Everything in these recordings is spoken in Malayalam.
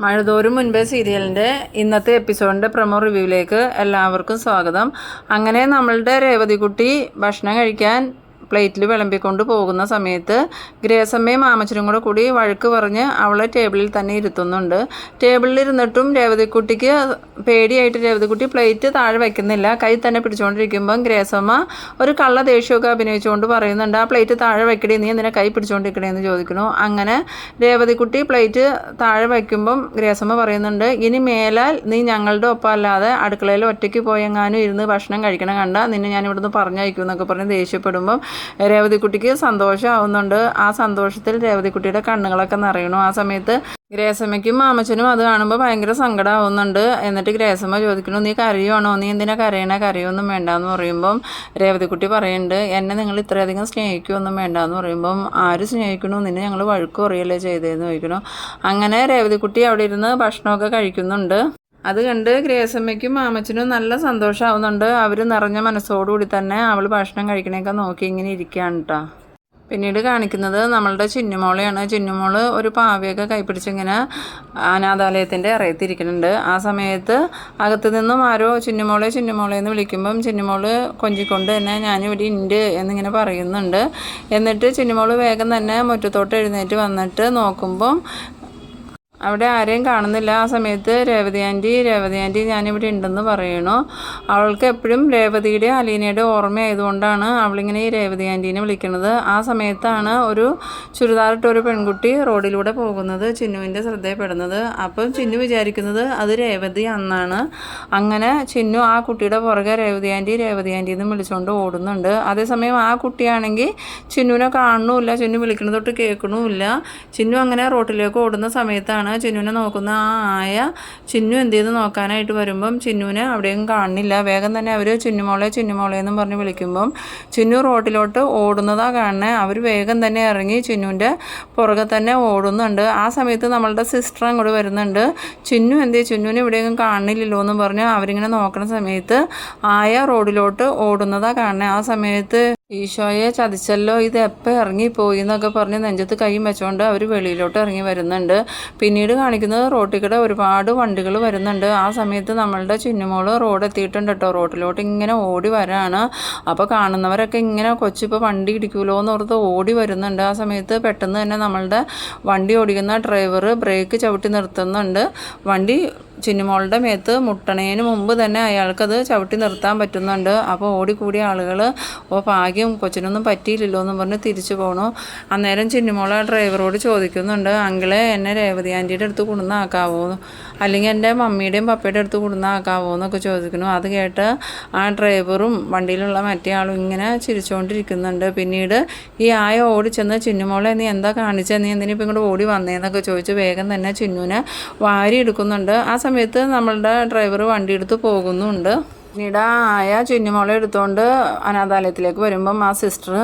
മഴതോറും മുൻപേ സീരിയലിന്റെ ഇന്നത്തെ എപ്പിസോഡിന്റെ പ്രമോ റിവ്യൂവിലേക്ക് എല്ലാവർക്കും സ്വാഗതം. അങ്ങനെ നമ്മളുടെ രേവതിക്കുട്ടി ഭക്ഷണം കഴിക്കാൻ പ്ലേറ്റിൽ വിളമ്പിക്കൊണ്ട് പോകുന്ന സമയത്ത് ഗ്രേസമ്മയും മാമച്ചനും കൂടെ കൂടി വഴക്ക് പറഞ്ഞ് അവളെ ടേബിളിൽ തന്നെ ഇരുത്തുന്നുണ്ട്. ടേബിളിൽ ഇരുന്നിട്ടും രേവതിക്കുട്ടിക്ക് പേടിയായിട്ട് രേവതിക്കുട്ടി പ്ലേറ്റ് താഴെ വയ്ക്കുന്നില്ല കൈ തന്നെ പിടിച്ചുകൊണ്ടിരിക്കുമ്പം ഗ്രേസമ്മ ഒരു കള്ള ദേഷ്യമൊക്കെ അഭിനയിച്ചുകൊണ്ട് പറയുന്നുണ്ട് ആ പ്ലേറ്റ് താഴെ വയ്ക്കണേ നീ എന്തിനാ കൈ പിടിച്ചുകൊണ്ടിരിക്കണേ എന്ന് ചോദിക്കുന്നു. അങ്ങനെ രേവതിക്കുട്ടി പ്ലേറ്റ് താഴെ വയ്ക്കുമ്പം ഗ്രേസമ്മ പറയുന്നുണ്ട് ഇനി മേലാൽ നീ ഞങ്ങളുടെ ഒപ്പം അല്ലാതെ അടുക്കളയിൽ ഒറ്റയ്ക്ക് പോയെങ്ങാനും ഇരുന്ന് ഭക്ഷണം കഴിക്കണം കണ്ട നിന്നെ ഞാൻ ഇവിടുന്ന് പറഞ്ഞയക്കും എന്നൊക്കെ പറഞ്ഞ് ദേഷ്യപ്പെടുമ്പം രേവതിക്കുട്ടിക്ക് സന്തോഷമാവുന്നുണ്ട് ആ സന്തോഷത്തിൽ രേവതിക്കുട്ടിയുടെ കണ്ണുകളൊക്കെ നിറയണു ആ സമയത്ത് ഗ്രേസമ്മയ്ക്കും മാമച്ചനും അത് കാണുമ്പോൾ ഭയങ്കര സങ്കടമാവുന്നുണ്ട് എന്നിട്ട് ഗ്രേസമ്മ ചോദിക്കുന്നു നീ കരയുവാണോ? നീ എന്തിനാ കരയണേ? കരയൊന്നും വേണ്ട എന്ന് പറയുമ്പം രേവതിക്കുട്ടി പറയുന്നുണ്ട് എന്നെ നിങ്ങൾ ഇത്രയധികം സ്നേഹിക്കുമൊന്നും വേണ്ട എന്ന് പറയുമ്പം ആര് സ്നേഹിക്കണു നിന്നെ ഞങ്ങൾ വഴക്ക് കുറയല്ലേ ചെയ്തതെന്ന് ചോദിക്കണു അങ്ങനെ രേവതിക്കുട്ടി അവിടെ ഇരുന്ന് ഭക്ഷണമൊക്കെ കഴിക്കുന്നുണ്ട്. അത് കണ്ട് ഗ്രേസമ്മയ്ക്കും മാമച്ചനും നല്ല സന്തോഷമാവുന്നുണ്ട് അവർ നിറഞ്ഞ മനസ്സോടുകൂടി തന്നെ അവൾ ഭക്ഷണം കഴിക്കണേക്കെ നോക്കി ഇങ്ങനെ ഇരിക്കുകയാണ് കേട്ടോ പിന്നീട് കാണിക്കുന്നത് നമ്മളുടെ ചിന്നുമോളെയാണ്. ചിന്നുമോൾ ഒരു പാവയൊക്കെ കൈപ്പിടിച്ചിങ്ങനെ അനാഥാലയത്തിന്റെ ഇറയത്തിരിക്കുന്നുണ്ട് ആ സമയത്ത് അകത്ത് നിന്നും ആരോ ചിന്നുമോളെ ചിന്നുമോളെ എന്ന് വിളിക്കുമ്പം ചിന്നുമോൾ കൊഞ്ചിക്കൊണ്ട് തന്നെ ഞാനിവിടെ ഉണ്ട് എന്നിങ്ങനെ പറയുന്നുണ്ട്. എന്നിട്ട് ചിന്നുമോൾ വേഗം തന്നെ മുറ്റത്തോട്ട് എഴുന്നേറ്റ് വന്നിട്ട് നോക്കുമ്പം അവിടെ ആരെയും കാണുന്നില്ല. ആ സമയത്ത് രേവതി ആന്റി രേവതി ആന്റി ഞാനിവിടെ ഉണ്ടെന്ന് പറയണു. അവൾക്ക് എപ്പോഴും രേവതിയുടെ അലീനയുടെ ഓർമ്മയായതുകൊണ്ടാണ് അവളിങ്ങനെ ഈ രേവതി ആന്റീനെ വിളിക്കുന്നത് ആ സമയത്താണ് ഒരു ചുരിദാറിട്ട ഒരു പെൺകുട്ടി റോഡിലൂടെ പോകുന്നത് ചിന്നുവിന്റെ ശ്രദ്ധയപ്പെടുന്നത് അപ്പം ചിന്നു വിചാരിക്കുന്നത് അത് രേവതി അന്നാണ്. അങ്ങനെ ചിന്നു ആ കുട്ടിയുടെ പുറകെ രേവതി ആന്റി രേവതി ആന്റി എന്ന് വിളിച്ചുകൊണ്ട് ഓടുന്നുണ്ട്. അതേസമയം ആ കുട്ടിയാണെങ്കിൽ ചിന്നുവിനെ കാണുന്നുമില്ല ചിന്നു വിളിക്കുന്നത് തൊട്ട് കേൾക്കണമില്ല. ചിന്നു അങ്ങനെ റോട്ടിലേക്ക് ഓടുന്ന സമയത്താണ് ചിന്നുവിനെ നോക്കുന്ന ആ ആയ ചിന്നു എന്ത് ചെയ്ത് നോക്കാനായിട്ട് വരുമ്പം ചിന്നുവിനെ അവിടെയും കാണുന്നില്ല. വേഗം തന്നെ അവർ ചിന്നുമോളെ ചിന്നുമോളെ എന്നും പറഞ്ഞ് വിളിക്കുമ്പം ചിന്നു റോട്ടിലോട്ട് ഓടുന്നതാണ് കാണുന്നത് അവർ വേഗം തന്നെ ഇറങ്ങി ചിന്നുവിന്റെ പുറകെ തന്നെ ഓടുന്നുണ്ട്. ആ സമയത്ത് നമ്മളുടെ സിസ്റ്റർ അങ്ങോട്ട് വരുന്നുണ്ട്. ചിന്നു എന്തേ ചിന്നുവിനെ ഇവിടെയൊന്നും കാണുന്നില്ലല്ലോ എന്ന് പറഞ്ഞ് അവരിങ്ങനെ നോക്കുന്ന സമയത്ത് ആയ റോഡിലോട്ട് ഓടുന്നതാണ് കാണുന്നത് ആ സമയത്ത് ഈശോയെ ചതിച്ചല്ലോ ഇത് എപ്പോൾ ഇറങ്ങിപ്പോയി എന്നൊക്കെ പറഞ്ഞ് നെഞ്ചത്ത് കൈയും വെച്ചുകൊണ്ട് അവർ വെളിയിലോട്ട് ഇറങ്ങി വരുന്നുണ്ട്. പിന്നീട് കാണിക്കുന്നത് റോട്ടിൽ കൂടെ ഒരുപാട് വണ്ടികൾ വരുന്നുണ്ട്. ആ സമയത്ത് നമ്മളുടെ ചിന്നുമോൾ റോഡ് എത്തിയിട്ടുണ്ട് കേട്ടോ. റോട്ടിലോട്ട് ഇങ്ങനെ ഓടി വരാണ്. അപ്പോൾ കാണുന്നവരൊക്കെ ഇങ്ങനെ കൊച്ചിപ്പോൾ വണ്ടി ഇടിക്കുമല്ലോ എന്ന് ഓർത്ത് ഓടി വരുന്നുണ്ട്. ആ സമയത്ത് പെട്ടെന്ന് തന്നെ നമ്മളുടെ വണ്ടി ഓടിക്കുന്ന ഡ്രൈവർ ബ്രേക്ക് ചവിട്ടി നിർത്തുന്നുണ്ട്. വണ്ടി ചിന്നുമോളുടെ മേത്ത് മുട്ടണേന് മുമ്പ് തന്നെ അയാൾക്കത് ചവിട്ടി നിർത്താൻ പറ്റുന്നുണ്ട്. അപ്പോൾ ഓടിക്കൂടിയ ആളുകൾ ഓ ഭാഗ്യം കൊച്ചിനൊന്നും പറ്റിയില്ലല്ലോ എന്ന് പറഞ്ഞ് തിരിച്ചു പോകണു അന്നേരം ചിന്നുമോൾ ആ ഡ്രൈവറോട് ചോദിക്കുന്നുണ്ട് അങ്കിളെ എന്നെ രേവതി ആന്റിയുടെ അടുത്ത് കൊണ്ടുവന്നാക്കാവോ അല്ലെങ്കിൽ എന്റെ മമ്മിയുടെയും പപ്പയുടെ അടുത്ത് കൊണ്ടുവന്നാക്കാവോ എന്നൊക്കെ ചോദിക്കുന്നു. അത് കേട്ട് ആ ഡ്രൈവറും വണ്ടിയിലുള്ള മറ്റേ ആളും ഇങ്ങനെ ചിരിച്ചുകൊണ്ടിരിക്കുന്നുണ്ട് പിന്നീട് ഈ ആയ ഓടിച്ചെന്ന് ചിന്നുമോളെ നീ എന്താ കാണിച്ചത് നീ എന്തിനാ ഇപ്പം ഇങ്ങോട്ട് ഓടി വന്നേന്നൊക്കെ ചോദിച്ച് വേഗം തന്നെ ചിന്നുവിനെ വാരി എടുക്കുന്നുണ്ട് ആ സമയത്ത് നമ്മളുടെ ഡ്രൈവർ വണ്ടി എടുത്ത് പോകുന്നുണ്ട്. ആ ആയ ചുഞ്ഞുമോളെ എടുത്തുകൊണ്ട് അനാഥാലയത്തിലേക്ക് വരുമ്പം ആ സിസ്റ്റർ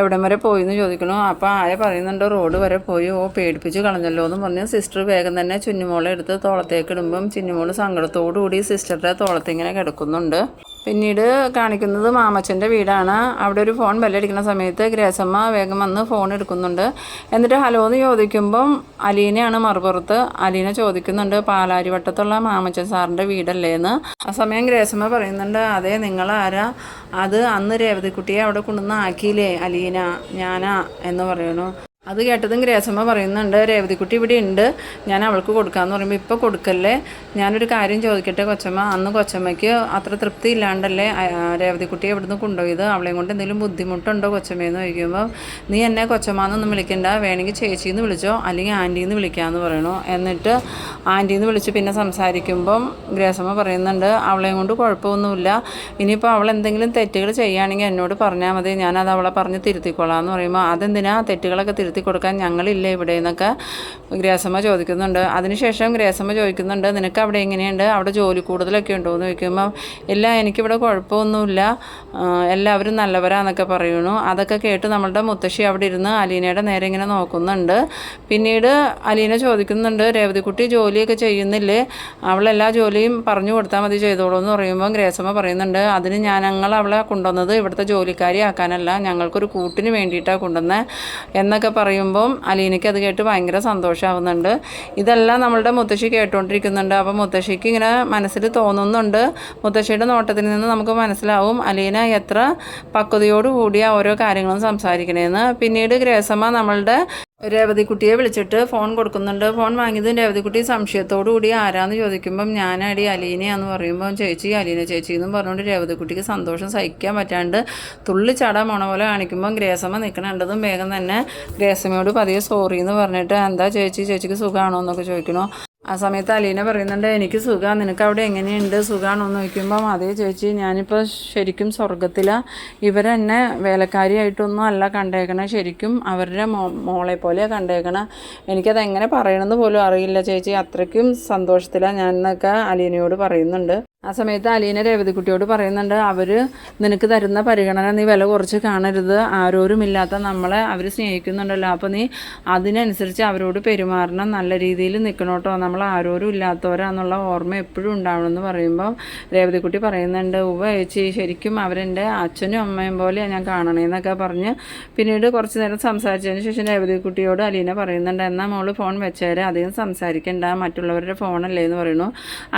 എവിടം വരെ പോയി എന്ന് ചോദിക്കണു. അപ്പോൾ ആയ പറയുന്നുണ്ട് റോഡ് വരെ പോയി. ഓ പേടിപ്പിച്ച് കളഞ്ഞല്ലോ എന്ന് പറഞ്ഞ് സിസ്റ്റർ വേഗം തന്നെ ചുഞ്ഞുമോളെ എടുത്ത് തോളത്തേക്ക് ഇടുമ്പം ചുഞ്ഞുമോൾ സങ്കടത്തോടു കൂടി സിസ്റ്ററുടെ തോളത്തിങ്ങനെ കിടക്കുന്നുണ്ട്. പിന്നീട് കാണിക്കുന്നത് മാമച്ചന്റെ വീടാണ്. അവിടെ ഒരു ഫോൺ ബെല്ലടിക്കുന്ന സമയത്ത് ഗ്രേസമ്മ വേഗം വന്ന് ഫോൺ എടുക്കുന്നുണ്ട്. എന്നിട്ട് ഹലോ എന്ന് ചോദിക്കുമ്പം അലീനയാണ് മറുപുറത്ത്. അലീന ചോദിക്കുന്നുണ്ട് പാലാരിവട്ടത്തുള്ള മാമച്ചൻ സാറിന്റെ വീടല്ലേ? എന്ന്. ആ സമയം ഗ്രേസമ്മ പറയുന്നുണ്ട് അതെ നിങ്ങളാരാ? അത് അന്ന് രേവതിക്കുട്ടിയെ അവിടെ കൊണ്ടുവന്ന് ആക്കിയില്ലേ അലീന? ഞാനാ? എന്ന് പറയണു അത് കേട്ടതും ഗ്രേസമ്മ പറയുന്നുണ്ട് രേവതിക്കുട്ടി ഇവിടെ ഉണ്ട്. ഞാൻ അവൾക്ക് കൊടുക്കാമെന്ന് പറയുമ്പോൾ ഇപ്പോൾ കൊടുക്കല്ലേ? ഞാനൊരു കാര്യം ചോദിക്കട്ടെ കൊച്ചമ്മ? അന്ന് കൊച്ചമ്മയ്ക്ക് അത്ര തൃപ്തി ഇല്ലാണ്ടല്ലേ രേവതിക്കുട്ടി എവിടുന്ന് കൊണ്ടുപോയത്? അവളെയും കൊണ്ട് എന്തെങ്കിലും ബുദ്ധിമുട്ടുണ്ടോ കൊച്ചമ്മയെന്ന് ചോദിക്കുമ്പോൾ നീ എന്നെ കൊച്ചമ്മ എന്നൊന്നും വിളിക്കണ്ട. വേണമെങ്കിൽ ചേച്ചിന്ന് വിളിച്ചോ? അല്ലെങ്കിൽ ആന്റിന്ന് വിളിക്കാമെന്ന് പറയണു? എന്നിട്ട് ആന്റിന്ന് വിളിച്ച് പിന്നെ സംസാരിക്കുമ്പം ഗ്രേസമ്മ പറയുന്നുണ്ട് അവളെയും കൊണ്ട് കുഴപ്പമൊന്നുമില്ല. ഇനിയിപ്പോൾ അവൾ എന്തെങ്കിലും തെറ്റുകൾ ചെയ്യുകയാണെങ്കിൽ എന്നോട് പറഞ്ഞാൽ മതി. ഞാനത് അവളെ പറഞ്ഞ് തിരുത്തിക്കൊള്ളാം എന്ന് പറയുമ്പോൾ അതെന്തിനാ തെറ്റുകളൊക്കെ തിരുത്തി കൊടുക്കാൻ ഞങ്ങളില്ലേ ഇവിടെ എന്നൊക്കെ ഗ്രേസമ്മ ചോദിക്കുന്നുണ്ട്. അതിനുശേഷം ഗ്രേസമ്മ ചോദിക്കുന്നുണ്ട് നിനക്ക് അവിടെ എങ്ങനെയുണ്ട്? അവിടെ ജോലി കൂടുതലൊക്കെ ഉണ്ടോ? എന്ന് ചോദിക്കുമ്പോൾ ഇല്ല എനിക്കിവിടെ കുഴപ്പമൊന്നുമില്ല. എല്ലാവരും നല്ലവരാന്നൊക്കെ പറയുന്നു. അതൊക്കെ കേട്ട് നമ്മളുടെ മുത്തശ്ശി അവിടെ ഇരുന്ന് അലീനയുടെ നേരെ ഇങ്ങനെ നോക്കുന്നുണ്ട്. പിന്നീട് അലീന ചോദിക്കുന്നുണ്ട് രേവതിക്കുട്ടി ജോലിയൊക്കെ ചെയ്യുന്നില്ലേ? അവളെല്ലാ ജോലിയും പറഞ്ഞു കൊടുത്താൽ മതി ചെയ്തോളൂ എന്ന് പറയുമ്പോൾ ഗ്രേസമ്മ പറയുന്നുണ്ട് അതിന് ഞാൻ ഞങ്ങൾ അവളെ കൊണ്ടുവന്നത് ഇവിടുത്തെ ജോലിക്കാരി ആക്കാനല്ല ഞങ്ങൾക്കൊരു കൂട്ടിന് വേണ്ടിയിട്ടാണ് കൊണ്ടുവന്നത് എന്നൊക്കെ പറയുമ്പം അലീനയ്ക്ക് അത് കേട്ട് ഭയങ്കര സന്തോഷമാവുന്നുണ്ട് ഇതെല്ലാം നമ്മളുടെ മുത്തശ്ശി കേട്ടുകൊണ്ടിരിക്കുന്നുണ്ട് അപ്പോൾ മുത്തശ്ശിക്ക് ഇങ്ങനെ മനസ്സിൽ തോന്നുന്നുണ്ട്. മുത്തശ്ശിയുടെ നോട്ടത്തിൽ നിന്ന് നമുക്ക് മനസ്സിലാവും അലീന എത്ര പക്വതയോടുകൂടിയ ഓരോ കാര്യങ്ങളും സംസാരിക്കണേന്ന്. പിന്നീട് ഗ്രേസമ്മ നമ്മളുടെ രേവതിക്കുട്ടിയെ വിളിച്ചിട്ട് ഫോൺ കൊടുക്കുന്നുണ്ട്. ഫോൺ വാങ്ങിയത് രേവതിക്കുട്ടി സംശയത്തോടു കൂടി ആരാന്ന് ചോദിക്കുമ്പം ഞാനടി അലീനയാന്ന് പറയുമ്പം ചേച്ചി അലീന ചേച്ചി എന്നും പറഞ്ഞുകൊണ്ട് രേവതിക്കുട്ടിക്ക് സന്തോഷം സഹിക്കാൻ പറ്റാണ്ട് തുള്ളി ചാടാൻ പോണ പോലെ കാണിക്കുമ്പം ഗ്രേസമ്മ നിൽക്കണേണ്ടതും വേഗം തന്നെ ഗ്രേസമ്മയോട് പതിയെ സോറി എന്ന് പറഞ്ഞിട്ട് എന്താ ചേച്ചി? ചേച്ചിക്ക് സുഖമാണോ എന്നൊക്കെ ചോദിക്കണോ. ആ സമയത്ത് അലീന പറയുന്നുണ്ട് എനിക്ക് സുഖമാണ് നിനക്ക് അവിടെ എങ്ങനെയുണ്ട്? സുഖമാണോന്ന് ചോദിക്കുമ്പം അതേ ചേച്ചി ഞാനിപ്പോൾ ശരിക്കും സ്വർഗത്തിലാണ് ഇവരെന്നെ വേലക്കാരിയായിട്ടൊന്നും അല്ല കണ്ടേക്കണേ. ശരിക്കും അവരുടെ മോ മോളെ പോലെയാണ് കണ്ടേക്കണേ. എനിക്കത് എങ്ങനെ പറയണമെന്ന് പോലും അറിയില്ല ചേച്ചി. അത്രയ്ക്കും സന്തോഷത്തിലാണ് ഞാൻ എന്നൊക്കെ അലീനയോട് പറയുന്നുണ്ട്. ആ സമയത്ത് അലീന രേവതിക്കുട്ടിയോട് പറയുന്നുണ്ട് അവർ നിനക്ക് തരുന്ന പരിഗണന നീ വില കുറച്ച് കാണരുത്. ആരോരുമില്ലാത്ത നമ്മളെ അവർ സ്നേഹിക്കുന്നുണ്ടല്ലോ. അപ്പോൾ നീ അതിനനുസരിച്ച് അവരോട് പെരുമാറണം. നല്ല രീതിയിൽ നിൽക്കണോട്ടോ നമ്മൾ ആരോരും ഇല്ലാത്തവരാന്നുള്ള ഓർമ്മ എപ്പോഴും ഉണ്ടാവണമെന്ന് പറയുമ്പോൾ രേവതിക്കുട്ടി പറയുന്നുണ്ട് ഉവ ചേച്ചി ശരിക്കും അവരെന്റെ അച്ഛനും അമ്മയും പോലെയാണ് ഞാൻ കാണണേന്നൊക്കെ പറഞ്ഞ് പിന്നീട് കുറച്ച് നേരം സംസാരിച്ചതിന് ശേഷം രേവതിക്കുട്ടിയോട് അലീന പറയുന്നുണ്ട് എന്നാൽ മോൾ ഫോൺ വെച്ചേരെ അധികം സംസാരിക്കണ്ട. മറ്റുള്ളവരുടെ ഫോണല്ലേ എന്ന് പറയുന്നു.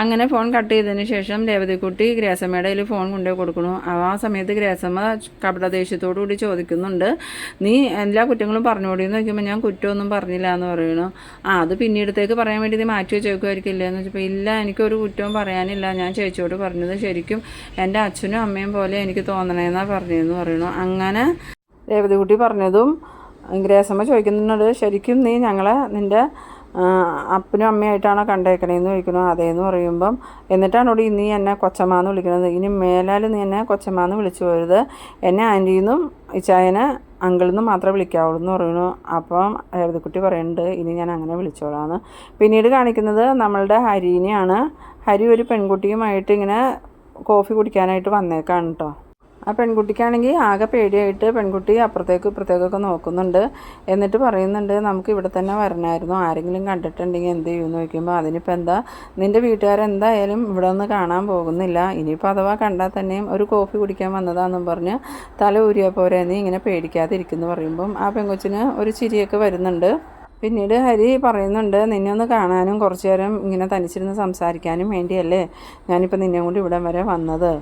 അങ്ങനെ ഫോൺ കട്ട് ചെയ്തതിന് ശേഷം ശേഷം രേവതിക്കുട്ടി ഗ്രേസമ്മയുടെ കയ്യിൽ ഫോൺ കൊണ്ടുപോയി കൊടുക്കണു. ആ സമയത്ത് ഗ്രേസമ്മ കപടദേഷ്യത്തോടു കൂടി ചോദിക്കുന്നുണ്ട്. നീ എല്ലാ കുറ്റങ്ങളും പറഞ്ഞുകൂടി എന്ന് ചോദിക്കുമ്പോൾ ഞാൻ കുറ്റമൊന്നും പറഞ്ഞില്ല എന്ന് പറയണു. ആ അത് പിന്നീടത്തേക്ക് പറയാൻ വേണ്ടി ഇത് മാറ്റി വെച്ചേക്കുമായിരിക്കില്ല എന്ന് വെച്ചപ്പോൾ ഇല്ല എനിക്കൊരു കുറ്റവും പറയാനില്ല. ഞാൻ ചേച്ചിയോട് പറഞ്ഞത് ശരിക്കും എന്റെ അച്ഛനും അമ്മയും പോലെ എനിക്ക് തോന്നണേന്നാണ് പറഞ്ഞതെന്ന് പറയണു. അങ്ങനെ രേവതിക്കുട്ടി പറഞ്ഞതും ഗ്രേസമ്മ ചോദിക്കുന്നുണ്ട്. ശരിക്കും നീ ഞങ്ങളെ നിന്റെ അപ്പനും അമ്മയായിട്ടാണോ കണ്ടേക്കണേന്ന് ചോദിക്കണു അതേന്ന് പറയുമ്പം എന്നിട്ടാണോടി നീ എന്നെ കൊച്ചമ്മാന്ന് വിളിക്കണത്. ഇനി മേലാൽ നീ എന്നെ കൊച്ചമ്മാന്ന് വിളിച്ചു പോരുത്. എന്നെ ആന്റീന്നും ഇച്ചായനെ അങ്കിളിൽ നിന്ന് മാത്രമേ വിളിക്കാവുള്ളൂ എന്ന് പറയുന്നു. അപ്പം രേവതിക്കുട്ടി പറയുന്നുണ്ട് ഇനി ഞാൻ അങ്ങനെ വിളിച്ചോളാന്ന്. പിന്നീട് കാണിക്കുന്നത് നമ്മളുടെ ഹരീനെയാണ്. ഹരി ഒരു പെൺകുട്ടിയുമായിട്ട് ഇങ്ങനെ കോഫി കുടിക്കാനായിട്ട് വന്നേക്കാണ് കേട്ടോ ആ പെൺകുട്ടിക്കാണെങ്കിൽ ആകെ പേടിയായിട്ട് പെൺകുട്ടി അപ്പുറത്തേക്കും ഇപ്പുറത്തേക്കൊക്കെ നോക്കുന്നുണ്ട്. എന്നിട്ട് പറയുന്നുണ്ട് നമുക്ക് ഇവിടെ തന്നെ വരണമായിരുന്നു. ആരെങ്കിലും കണ്ടിട്ടുണ്ടെങ്കിൽ എന്ത് ചെയ്യുമെന്ന് ചോദിക്കുമ്പോൾ അതിനിപ്പോൾ എന്താ? നിന്റെ വീട്ടുകാരെന്തായാലും ഇവിടെ ഒന്ന് കാണാൻ പോകുന്നില്ല. ഇനിയിപ്പോൾ അഥവാ കണ്ടാൽ തന്നെയും ഒരു കോഫി കുടിക്കാൻ വന്നതാണെന്നും പറഞ്ഞ് തല ഊരിയ പോരെ നീ ഇങ്ങനെ പേടിക്കാതിരിക്കുന്നു പറയുമ്പം ആ പെൺകൊച്ചിന് ഒരു ചിരിയൊക്കെ വരുന്നുണ്ട്. പിന്നീട് ഹരി പറയുന്നുണ്ട് നിന്നെ ഒന്ന് കാണാനും കുറച്ചു നേരം ഇങ്ങനെ തനിച്ചിരുന്ന് സംസാരിക്കാനും വേണ്ടിയല്ലേ ഞാനിപ്പോൾ നിന്നെ കൊണ്ട് ഇവിടെ വരെ വന്നത്?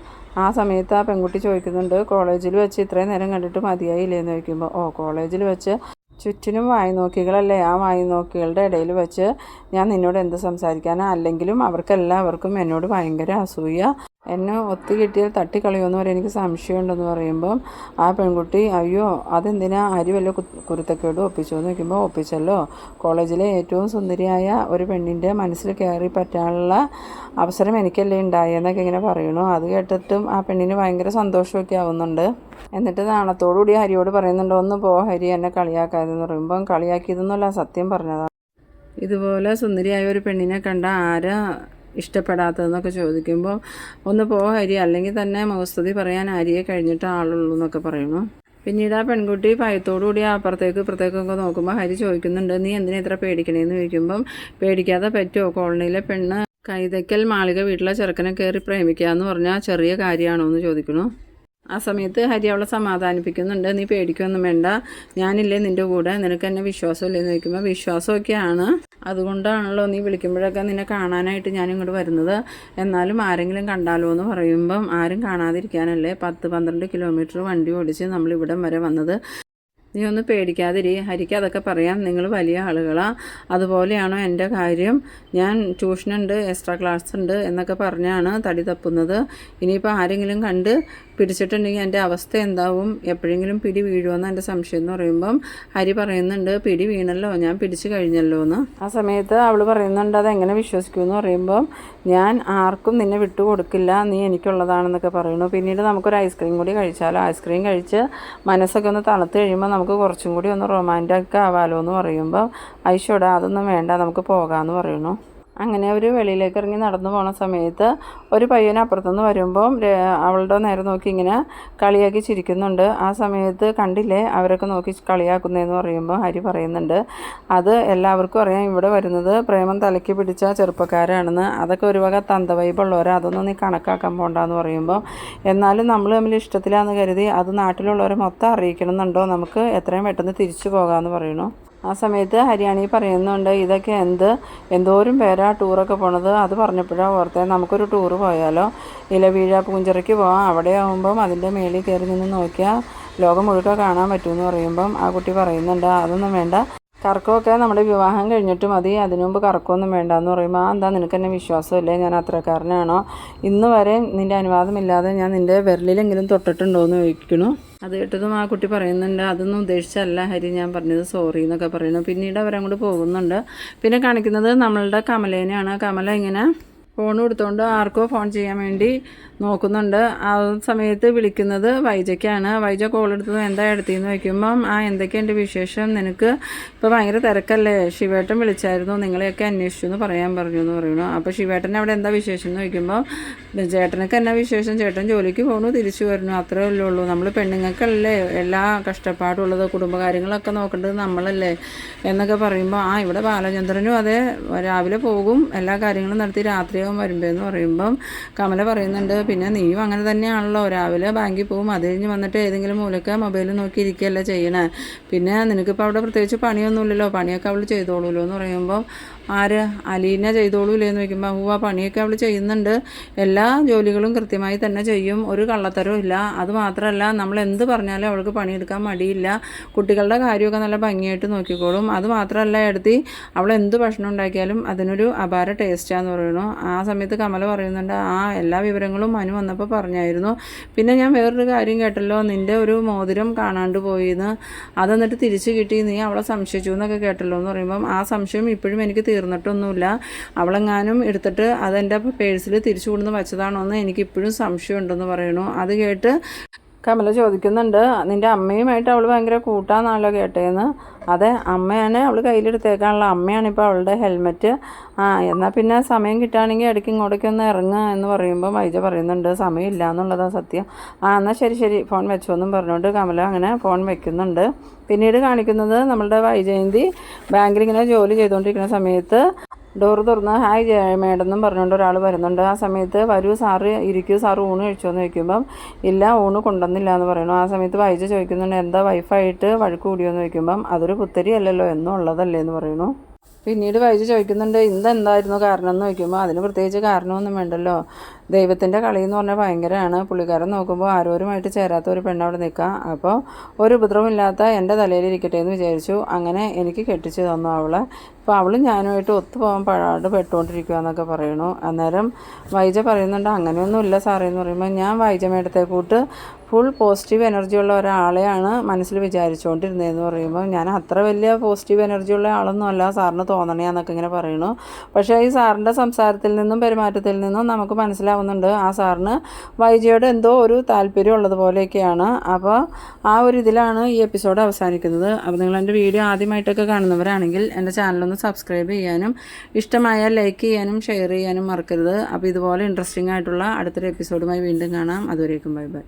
ആ സമയത്ത് ആ പെൺകുട്ടി ചോദിക്കുന്നുണ്ട് കോളേജിൽ വെച്ച് ഇത്രയും നേരം കണ്ടിട്ട് മതിയായില്ലേ? എന്ന് ചോദിക്കുമ്പോൾ ഓ കോളേജിൽ വെച്ച് ചുറ്റിനും വായിനോക്കികളല്ലേ ആ വായിനോക്കികളുടെ ഇടയിൽ വെച്ച് ഞാൻ നിന്നോട് എന്ത് സംസാരിക്കാനാ? അല്ലെങ്കിലും അവർക്കെല്ലാവർക്കും എന്നോട് ഭയങ്കര അസൂയ. എന്നെ ഒത്തു കിട്ടിയാൽ തട്ടിക്കളയുമെന്ന് പറയും എനിക്ക് സംശയമുണ്ടെന്ന് പറയുമ്പം ആ പെൺകുട്ടി അയ്യോ അതെന്തിനാ അരി വല്ല കുരുത്തക്കേട് ഒപ്പിച്ചു എന്ന് നോക്കുമ്പോൾ ഒപ്പിച്ചല്ലോ. കോളേജിലെ ഏറ്റവും സുന്ദരിയായ ഒരു പെണ്ണിന്റെ മനസ്സിൽ കയറി പറ്റാനുള്ള അവസരം എനിക്കല്ലേ ഉണ്ടായെന്നൊക്കെ ഇങ്ങനെ പറയണു അത് കേട്ടിട്ടും ആ പെണ്ണിന് ഭയങ്കര സന്തോഷമൊക്കെ ആവുന്നുണ്ട്. എന്നിട്ട് നാണത്തോടുകൂടി ഹരിയോട് പറയുന്നുണ്ട് ഒന്ന് പോ ഹരി എന്നെ കളിയാക്കാതെന്ന് പറയുമ്പം കളിയാക്കിയതൊന്നുമല്ല സത്യം പറഞ്ഞതാണ് ഇതുപോലെ സുന്ദരിയായ ഒരു പെണ്ണിനെ കണ്ട ആരാ ഇഷ്ടപ്പെടാത്തതെന്നൊക്കെ ചോദിക്കുമ്പോൾ ഒന്ന് പോ ഹരി അല്ലെങ്കിൽ തന്നെ മുഖസ്തുതി പറയാൻ ഹരിയെ കഴിഞ്ഞിട്ട് ആളുള്ളൂ എന്നൊക്കെ പറയുന്നു. പിന്നീട് ആ പെൺകുട്ടി ഭയത്തോടുകൂടി അപ്പുറത്തേക്ക് ഇപ്പുറത്തേക്കൊക്കെ നോക്കുമ്പോൾ ഹരി ചോദിക്കുന്നുണ്ട് നീ എന്തിനാ ഇത്ര പേടിക്കണേന്ന്? ചോദിക്കുമ്പം പേടിക്കാതെ പറ്റുമോ കോളനിയിലെ പെണ്ണ് കൈതയ്ക്കൽ മാളിക വീട്ടിലെ ചെറുക്കനെ കയറി പ്രേമിക്കുക എന്ന് പറഞ്ഞാൽ ചെറിയ കാര്യമാണോ എന്ന് ചോദിക്കുന്നു. ആ സമയത്ത് ഹരി അവളെ സമാധാനിപ്പിക്കുന്നുണ്ട്. നീ പേടിക്കൊന്നും വേണ്ട. ഞാനില്ലേ നിന്റെ കൂടെ. നിനക്ക് എന്നെ വിശ്വാസമില്ലെന്ന് ചോദിക്കുമ്പോൾ വിശ്വാസമൊക്കെയാണ്. അതുകൊണ്ടാണല്ലോ നീ വിളിക്കുമ്പോഴൊക്കെ നിന്നെ കാണാനായിട്ട് ഞാൻ ഇങ്ങോട്ട് വരുന്നത്. എന്നാലും ആരെങ്കിലും കണ്ടാലോ എന്ന് പറയുമ്പം ആരും കാണാതിരിക്കാനല്ലേ പത്ത് പന്ത്രണ്ട് കിലോമീറ്റർ വണ്ടി ഓടിച്ച് നമ്മൾ ഇവിടം വരെ വന്നത്. നീ ഒന്ന് പേടിക്കാതിരി. ഹരിക്ക് അതൊക്കെ പറയാം. നിങ്ങൾ വലിയ ആളുകളാണ് അതുപോലെയാണോ എന്റെ കാര്യം? ഞാൻ ട്യൂഷനുണ്ട് എക്സ്ട്രാ ക്ലാസ് ഉണ്ട് എന്നൊക്കെ പറഞ്ഞാണ് തടി തപ്പുന്നത്. ഇനിയിപ്പോൾ ആരെങ്കിലും കണ്ട് പിടിച്ചിട്ടുണ്ടെങ്കിൽ എന്റെ അവസ്ഥ എന്താവും? എപ്പോഴെങ്കിലും പിടി വീഴുമെന്ന് എന്റെ സംശയം എന്ന് പറയുമ്പം ഹരി പറയുന്നുണ്ട് പിടി വീണല്ലോ ഞാൻ പിടിച്ചു കഴിഞ്ഞല്ലോ എന്ന്. ആ സമയത്ത് അവൾ പറയുന്നുണ്ട് അതെങ്ങനെ വിശ്വസിക്കുമെന്ന് പറയുമ്പം ഞാൻ ആർക്കും നിന്നെ വിട്ടു കൊടുക്കില്ല നീ എനിക്കുള്ളതാണെന്നൊക്കെ പറയുന്നു. പിന്നീട് നമുക്കൊരു ഐസ്ക്രീം കൂടി കഴിച്ചാലോ? ഐസ്ക്രീം കഴിച്ച് മനസ്സൊക്കെ ഒന്ന് തണുത്ത് കഴിയുമ്പോൾ നമുക്ക് കുറച്ചും കൂടി ഒന്ന് റൊമാന്റിക് ആവാലോ എന്ന് പറയുമ്പോൾ ഐശോടാ അതൊന്നും വേണ്ട നമുക്ക് പോകാമെന്ന് പറയുന്നു. അങ്ങനെ അവർ വെളിയിലേക്ക് ഇറങ്ങി നടന്നു പോണ സമയത്ത് ഒരു പയ്യൻ അപ്പുറത്തുനിന്ന് വരുമ്പം അവളുടെ നേരെ നോക്കി ഇങ്ങനെ കളിയാക്കി ചിരിക്കുന്നുണ്ട്. ആ സമയത്ത് കണ്ടില്ലേ? അവരൊക്കെ നോക്കി കളിയാക്കുന്നതെന്ന് പറയുമ്പോൾ ഹരി പറയുന്നുണ്ട്. അത് എല്ലാവർക്കും അറിയാം. ഇവിടെ വരുന്നത് പ്രേമം തലയ്ക്ക് പിടിച്ച ചെറുപ്പക്കാരാണെന്ന്. അതൊക്കെ ഒരു വക തന്ത വൈബുള്ളവരാ. അതൊന്നും നീ കണക്കാക്കാൻ പോണ്ടെന്ന് പറയുമ്പോൾ എന്നാലും നമ്മൾ തമ്മിൽ ഇഷ്ടത്തിലാന്ന് കരുതി അത് നാട്ടിലുള്ളവരെ മൊത്തം അറിയിക്കണമെന്നുണ്ടോ? നമുക്ക് എത്രയും പെട്ടെന്ന് തിരിച്ചു പോകാമെന്ന് പറയണു ആ സമയത്ത് ഹരിയാണി പറയുന്നുണ്ട് ഇതൊക്കെ എന്ത്? എന്തോരം പേരാ ടൂറൊക്കെ പോണത്? അത് പറഞ്ഞപ്പോഴാണ് ഓർത്തേ നമുക്കൊരു ടൂറ് പോയാലോ? ഇലവീഴ പൂഞ്ചിറയ്ക്ക് പോവാം. അവിടെ ആകുമ്പം അതിന്റെ മേളിൽ കയറി നിന്ന് നോക്കിയാൽ ലോകം മുഴുക്കെ കാണാൻ പറ്റുമെന്ന് പറയുമ്പം ആ കുട്ടി പറയുന്നുണ്ട് അതൊന്നും വേണ്ട. കറക്കമൊക്കെ നമ്മുടെ വിവാഹം കഴിഞ്ഞിട്ട് മതി അതിനുമുമ്പ് കറക്കമൊന്നും വേണ്ട എന്ന് പറയുമ്പോൾ ആ എന്താ നിനക്ക് എന്നെ വിശ്വാസമില്ലേ? ഞാൻ അത്രക്കാരനാണോ? ഇന്ന് വരെ നിന്റെ അനുവാദമില്ലാതെ ഞാൻ നിന്റെ വിരലിലെങ്കിലും തൊട്ടിട്ടുണ്ടോ എന്ന് ചോദിക്കണു അത് കേട്ടതും ആ കുട്ടി പറയുന്നുണ്ട് അതൊന്നും ഉദ്ദേശിച്ചല്ല ഹരി ഞാൻ പറഞ്ഞത് സോറി എന്നൊക്കെ പറയുന്നു. പിന്നീട് അവരങ്ങോട്ട് പോകുന്നുണ്ട്. പിന്നെ കാണിക്കുന്നത് നമ്മളുടെ കമലേനെയാണ്. കമല ഇങ്ങനെ ഫോൺ കൊടുത്തുകൊണ്ട് ആർക്കോ ഫോൺ ചെയ്യാൻ വേണ്ടി നോക്കുന്നുണ്ട്. ആ സമയത്ത് വിളിക്കുന്നത് വൈജയ്ക്കാണ്. വൈജ കോൾ എടുത്തത് എന്താ എടുത്തിന്ന് വയ്ക്കുമ്പം ആ എന്തൊക്കെയുണ്ട് വിശേഷം? നിനക്ക് ഇപ്പോൾ ഭയങ്കര തിരക്കല്ലേ? ശിവേട്ടൻ വിളിച്ചായിരുന്നു. നിങ്ങളെയൊക്കെ അന്വേഷിച്ചു എന്ന് പറയാൻ പറഞ്ഞു എന്ന് പറയുന്നു. അപ്പോൾ ശിവേട്ടൻ അവിടെ എന്താ വിശേഷം എന്ന് വയ്ക്കുമ്പോൾ ചേട്ടനൊക്കെ എന്നാ വിശേഷം? ചേട്ടൻ ജോലിക്ക് പോകണു തിരിച്ചു വരുന്നു. അത്രേ ഉള്ളൂ. നമ്മൾ പെണ്ണുങ്ങൾക്കല്ലേ എല്ലാ കഷ്ടപ്പാടുള്ളത് കുടുംബകാര്യങ്ങളൊക്കെ നോക്കേണ്ടത് നമ്മളല്ലേ? എന്നൊക്കെ പറയുമ്പോൾ ആ ഇവിടെ ബാലചന്ദ്രനും അതെ രാവിലെ പോകും. എല്ലാ കാര്യങ്ങളും നടത്തി രാത്രിയാവും വരുമ്പോൾ എന്ന് പറയുമ്പം കമല പറയുന്നുണ്ട് പിന്നെ നീയും അങ്ങനെ തന്നെയാണല്ലോ രാവിലെ ബാങ്കിൽ പോകും അത് കഴിഞ്ഞ് വന്നിട്ട് ഏതെങ്കിലും മൂലക്ക മൊബൈൽ നോക്കി ഇരിക്കുകയല്ല ചെയ്യണേ. പിന്നെ നിനക്കിപ്പോൾ അവിടെ പ്രത്യേകിച്ച് പണിയൊന്നുമില്ലല്ലോ പണിയൊക്കെ അവൾ ചെയ്തോളൂല്ലോ എന്ന് പറയുമ്പോൾ ആര് അലീന ചെയ്തോളൂലേ എന്ന് ചോദിക്കുമ്പോൾ ഹൂവ പണിയൊക്കെ അവൾ ചെയ്യുന്നുണ്ട്. എല്ലാ ജോലികളും കൃത്യമായി തന്നെ ചെയ്യും. ഒരു കള്ളത്തരവും ഇല്ല. അതുമാത്രമല്ല നമ്മൾ എന്ത് പറഞ്ഞാലും അവൾക്ക് പണിയെടുക്കാൻ മടിയില്ല. കുട്ടികളുടെ കാര്യമൊക്കെ നല്ല ഭംഗിയായിട്ട് നോക്കിക്കോളും. അതുമാത്രമല്ല എടുത്തി അവൾ എന്ത് ഭക്ഷണം ഉണ്ടാക്കിയാലും അതിനൊരു അപാര ടേസ്റ്റാന്ന് പറയുന്നു. ആ സമയത്ത് കമല പറയുന്നുണ്ട് ആ എല്ലാ വിവരങ്ങളും മനു വന്നപ്പോൾ പറഞ്ഞായിരുന്നു. പിന്നെ ഞാൻ വേറൊരു കാര്യം കേട്ടല്ലോ. നിന്റെ ഒരു മോതിരം കാണാണ്ട് പോയിന്ന്. അതെന്നിട്ട് തിരിച്ചു കിട്ടി. നീ അവളെ സംശയിച്ചു എന്നൊക്കെ കേട്ടല്ലോ എന്ന് പറയുമ്പം ആ സംശയം ഇപ്പോഴും എനിക്ക് തീർന്നിട്ടൊന്നുമില്ല. അവളെങ്ങാനും എടുത്തിട്ട് അതെന്റെ പേഴ്സിൽ തിരിച്ചു കൊണ്ടുവന്ന് വെച്ചതാണോ എന്ന് എനിക്കിപ്പോഴും സംശയം സംശയമുണ്ടെന്ന് പറയണു അത് കേട്ട് കമല ചോദിക്കുന്നുണ്ട് നിന്റെ അമ്മയുമായിട്ട് അവൾ ഭയങ്കര കൂട്ടാന്നാണല്ലോ കേട്ടേന്ന്? അതെ അമ്മയാണ് അവൾ കയ്യിലെടുത്തേക്കാണല്ലോ. അമ്മയാണ് ഇപ്പോൾ അവളുടെ ഹെൽമെറ്റ്. ആ എന്നാൽ പിന്നെ സമയം കിട്ടുകയാണെങ്കിൽ ഇടയ്ക്ക് ഇങ്ങോട്ടേക്ക് ഒന്ന് ഇറങ്ങുക എന്ന് പറയുമ്പോൾ വൈജ പറയുന്നുണ്ട് സമയമില്ല എന്നുള്ളതാണ് സത്യം. ആ എന്നാൽ ശരി ശരി. ഫോൺ വെച്ചോന്നും പറഞ്ഞുകൊണ്ട് കമല അങ്ങനെ ഫോൺ വെക്കുന്നുണ്ട്. പിന്നീട് കാണിക്കുന്നത് നമ്മളുടെ വൈജയന്തി ബാങ്കിൽ ഇങ്ങനെ ജോലി ചെയ്തുകൊണ്ടിരിക്കുന്ന സമയത്ത് ഡോറ് തുറന്ന് ഹായ് മേഡം എന്നും പറഞ്ഞുകൊണ്ട് ഒരാൾ വരുന്നുണ്ട്. ആ സമയത്ത് വരൂ സാറ് ഇരിക്കൂ സാറ് ഊണ് കഴിച്ചോ എന്ന് ചോദിക്കുമ്പം ഇല്ല ഊണ് കൊണ്ടുവന്നില്ല എന്ന് പറയുന്നു. ആ സമയത്ത് വൈജ ചോദിക്കുന്നുണ്ട് എന്താ വൈഫായിട്ട് വഴക്ക് കൂടിയോ എന്ന് ചോദിക്കുമ്പം അതൊരു പുത്തരി അല്ലല്ലോ എന്നും ഉള്ളതല്ലേ എന്ന് പറയുന്നു. പിന്നീട് വൈജ ചോദിക്കുന്നുണ്ട് ഇന്നെന്തായിരുന്നു കാരണം? എന്ന് ചോദിക്കുമ്പോൾ അതിന് പ്രത്യേകിച്ച് കാരണമൊന്നും വേണ്ടല്ലോ. ദൈവത്തിന്റെ കളി എന്ന് പറഞ്ഞാൽ ഭയങ്കരമാണ്. പുള്ളിക്കാരൻ നോക്കുമ്പോൾ ആരോരുമായിട്ട് ചേരാത്ത ഒരു പെണ്ണ് അവിടെ നിൽക്കാം. അപ്പോൾ ഒരു ഉപദ്രവമില്ലാത്ത എന്റെ തലയിലിരിക്കട്ടെ എന്ന് വിചാരിച്ചു. അങ്ങനെ എനിക്ക് കെട്ടിച്ചു തന്നു അവളെ. ഇപ്പോൾ അവൾ ഞാനുമായിട്ട് ഒത്തുപോകാൻ പാട് പെട്ടുകൊണ്ടിരിക്കുക എന്നൊക്കെ പറയണു അന്നേരം വൈജ പറയുന്നുണ്ട് അങ്ങനെയൊന്നുമില്ല സാറേ എന്ന് പറയുമ്പോൾ ഞാൻ വൈജ മേടത്തെ കൂട്ട് ഫുൾ പോസിറ്റീവ് എനർജി ഉള്ള ഒരാളെയാണ് മനസ്സിൽ വിചാരിച്ചുകൊണ്ടിരുന്നതെന്ന് പറയുമ്പോൾ ഞാൻ അത്ര വലിയ പോസിറ്റീവ് എനർജി ഉള്ള ആളൊന്നും അല്ല സാറിന് തോന്നണേന്നൊക്കെ ഇങ്ങനെ പറയണു പക്ഷേ ഈ സാറിന്റെ സംസാരത്തിൽ നിന്നും പെരുമാറ്റത്തിൽ നിന്നും നമുക്ക് മനസ്സിലാവുന്നുണ്ട് ആ സാറിന് വൈജയോട് എന്തോ ഒരു താല്പര്യം ഉള്ളതുപോലെയൊക്കെയാണ്. അപ്പോൾ ആ ഒരു ഇതിലാണ് ഈ എപ്പിസോഡ് അവസാനിക്കുന്നത്. അപ്പോൾ നിങ്ങൾ എന്റെ വീഡിയോ ആദ്യമായിട്ടൊക്കെ കാണുന്നവരാണെങ്കിൽ എന്റെ ചാനലൊന്ന് സബ്സ്ക്രൈബ് ചെയ്യാനും ഇഷ്ടമായാൽ ലൈക്ക് ചെയ്യാനും ഷെയർ ചെയ്യാനും മറക്കരുത്. അപ്പോൾ ഇതുപോലെ ഇൻട്രസ്റ്റിംഗ് ആയിട്ടുള്ള അടുത്തൊരു എപ്പിസോഡുമായി വീണ്ടും കാണാം. അതുവരേക്കും ബൈ ബൈ